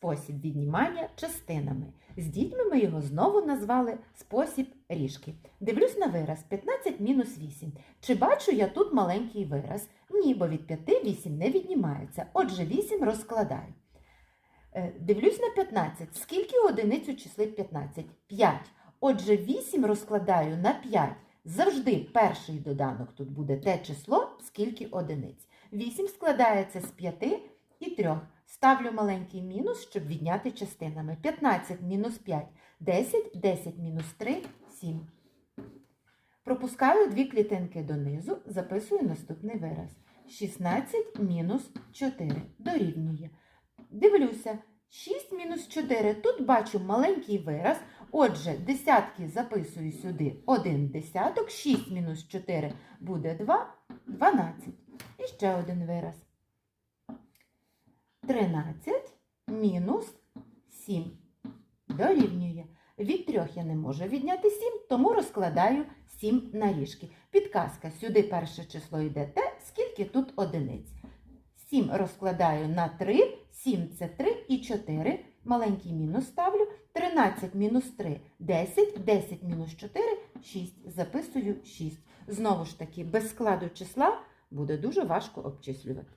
спосіб віднімання частинами. З дітьми ми його знову назвали спосіб ріжки. Дивлюсь на вираз 15 мінус 8. Чи бачу я тут маленький вираз? Ні, бо від 5 8 не віднімається. Отже, 8 розкладаю. Е, Дивлюсь на 15. Скільки одиниць у числі 15? 5. Отже, 8 розкладаю на 5. Завжди перший доданок тут буде те число, скільки одиниць. 8 складається з 5 і 3. Ставлю маленький мінус, щоб відняти частинами. 15 мінус 5 – 10, 10 мінус 3 – 7. Пропускаю дві клітинки донизу, записую наступний вираз. 16 мінус 4 дорівнює. Дивлюся, 6 мінус 4. Тут бачу маленький вираз. Отже, десятки записую сюди 1 десяток, 6 мінус 4 буде 2, 12. І ще один вираз. 13 мінус 7 дорівнює. Від трьох я не можу відняти 7, тому розкладаю 7 на ріжки. Підказка, сюди перше число йде те, скільки тут одиниць. 7 розкладаю на 3, 7 це 3 і 4. Маленький мінус ставлю. 13 мінус 3 – 10, 10 мінус 4 – 6. Записую 6. Знову ж таки, без складу числа буде дуже важко обчислювати.